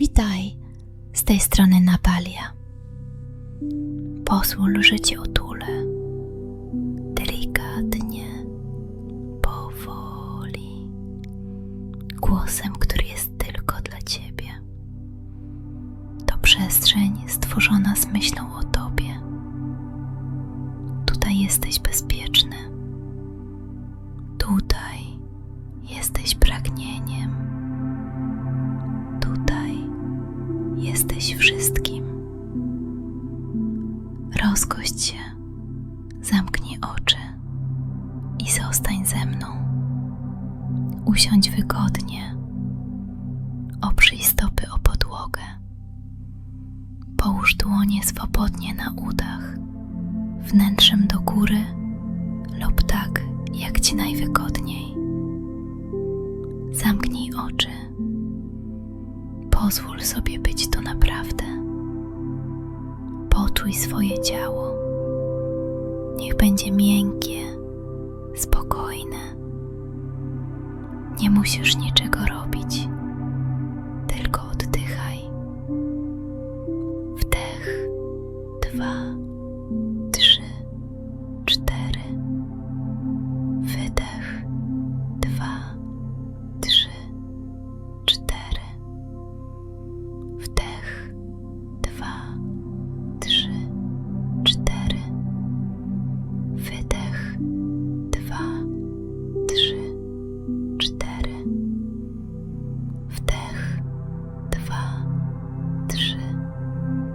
Witaj, z tej strony Natalia. Pozwól, że Cię otulę. Delikatnie, powoli, głosem, który jest tylko dla Ciebie. To przestrzeń stworzona z myślą o Tobie. Tutaj jesteś bezpieczny. Rozgość się, zamknij oczy i zostań ze mną. Usiądź wygodnie, oprzyj stopy o podłogę. Połóż dłonie swobodnie na udach, wnętrzem do góry Nie musisz niczego robić,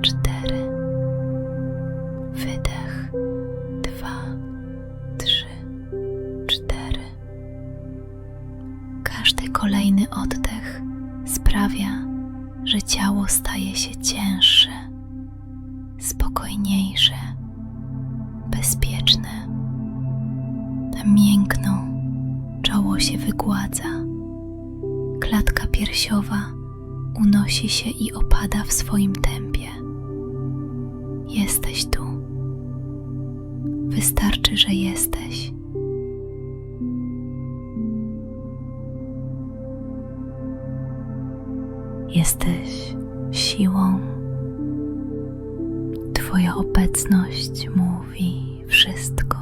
cztery. Wydech, dwa, trzy, cztery. Każdy kolejny oddech sprawia, że ciało staje się cięższe, spokojniejsze, bezpieczne. Miękną, czoło się wygładza, klatka piersiowa unosi się i opada w swoim tempie. Jesteś tu. Wystarczy, że jesteś. Jesteś siłą. Twoja obecność mówi wszystko.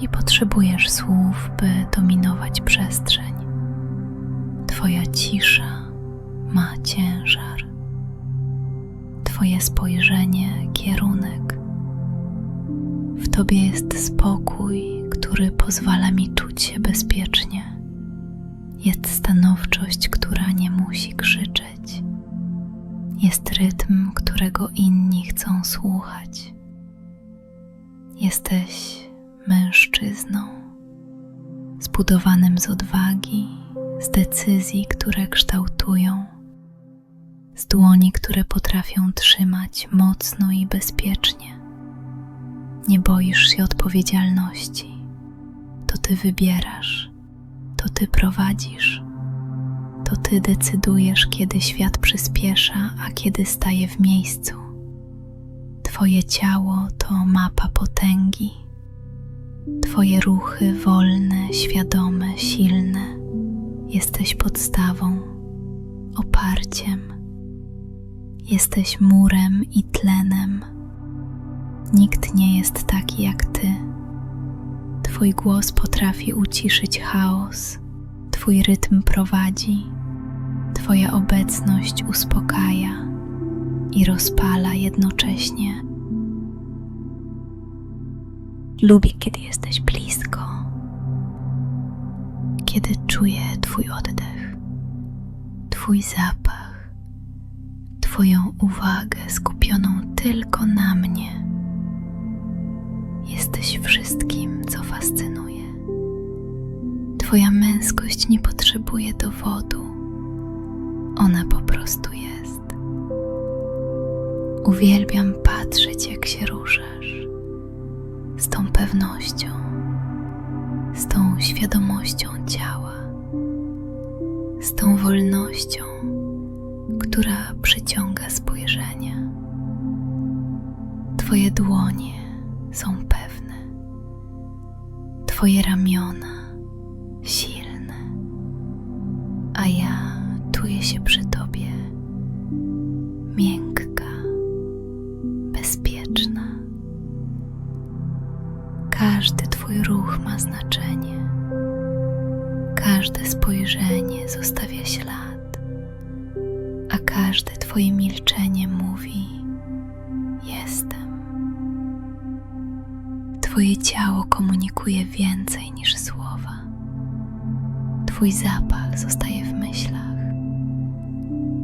Nie potrzebujesz słów, by dominować przestrzeń. Twoja cisza ma. Twoje spojrzenie, kierunek. W Tobie jest spokój, który pozwala mi czuć się bezpiecznie. Jest stanowczość, która nie musi krzyczeć. Jest rytm, którego inni chcą słuchać. Jesteś mężczyzną, zbudowanym z odwagi, z decyzji, które kształtują, z dłoni, które potrafią trzymać mocno i bezpiecznie. Nie boisz się odpowiedzialności. To ty wybierasz, to ty prowadzisz, to ty decydujesz, kiedy świat przyspiesza, a kiedy staje w miejscu. Twoje ciało to mapa potęgi. Twoje ruchy wolne, świadome, silne. Jesteś podstawą, oparciem. Jesteś murem i tlenem. Nikt nie jest taki jak ty. Twój głos potrafi uciszyć chaos, Twój rytm prowadzi, Twoja obecność uspokaja i rozpala jednocześnie. Lubię, kiedy jesteś blisko, kiedy czuję Twój oddech, Twój zapach, Twoją uwagę skupioną tylko na mnie. Jesteś wszystkim, co fascynuje. Twoja męskość nie potrzebuje dowodu, ona po prostu jest. Uwielbiam patrzeć, jak się ruszasz, z tą pewnością, z tą świadomością ciała, z tą wolnością, która przyciąga spojrzenie. Twoje dłonie są pewne, Twoje ramiona silne, a ja czuję się przy Tobie miękka, bezpieczna. Każdy Twój ruch ma znaczenie, każde spojrzenie zostawia ślad a każde Twoje milczenie mówi: Jestem. Twoje ciało komunikuje więcej niż słowa. Twój zapach zostaje w myślach.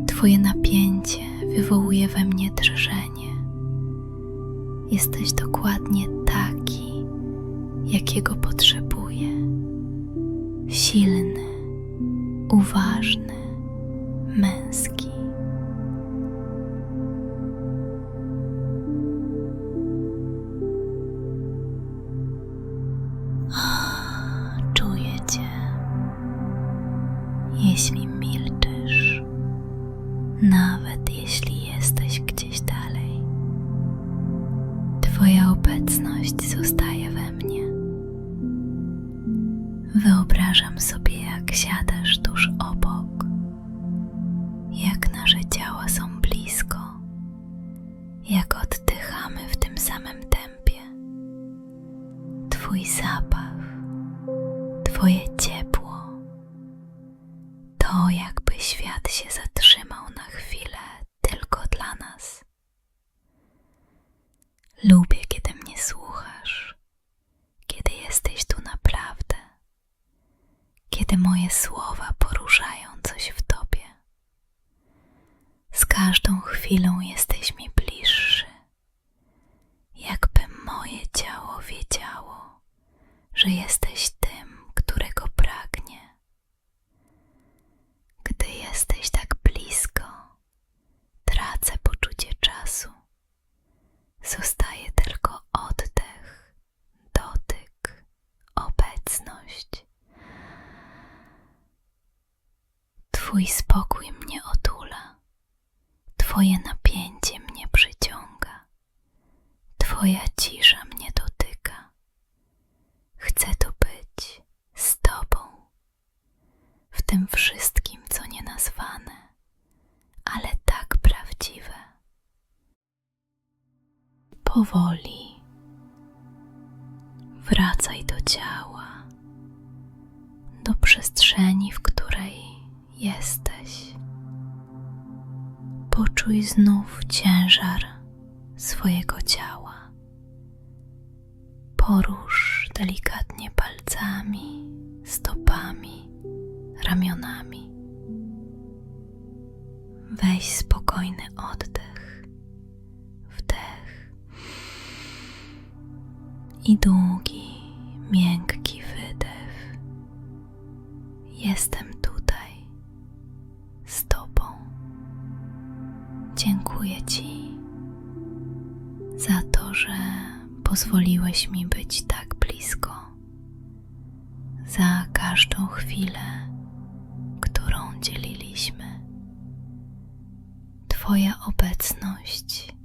Twoje napięcie wywołuje we mnie drżenie. Jesteś dokładnie taki, jakiego potrzebuję. Silny, uważny, męski. Twoja obecność zostaje we mnie. Wyobrażam sobie, jak siadasz tuż obok, jak nasze ciała są blisko, jak oddychamy w tym samym tempie. Twój zapach, Twoje ciepło, to jakby świat się zatrzymał na chwilę tylko dla nas. Lubię, kiedy mnie słuchasz, kiedy jesteś tu naprawdę, kiedy moje słowa poruszają coś w tobie. Z każdą chwilą jesteś mi bliższy, jakby moje ciało wiedziało, że jesteś tym, którego pragnie. Gdy jesteś tak blisko, tracę poczucie czasu. Zostaje tylko oddech, dotyk, obecność. Twój spokój mnie otula, Twoje napięcie mnie przyciąga, Twoja cisza mnie dotyka. Chcę tu być z Tobą, w tym wszystkim, co nienazwane, ale tak prawdziwe. Powoli wracaj do ciała, do przestrzeni, w której jesteś. Poczuj znów ciężar swojego ciała. Porusz delikatnie palcami, stopami, ramionami. Weź spokojny oddech, wdech i długi, miękki pozwoliłeś mi być tak blisko, za każdą chwilę, którą dzieliliśmy. Twoja obecność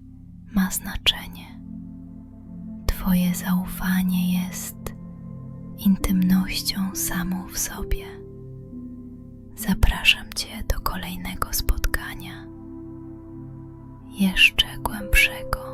ma znaczenie. Twoje zaufanie jest intymnością samą w sobie. Zapraszam Cię do kolejnego spotkania, jeszcze głębszego,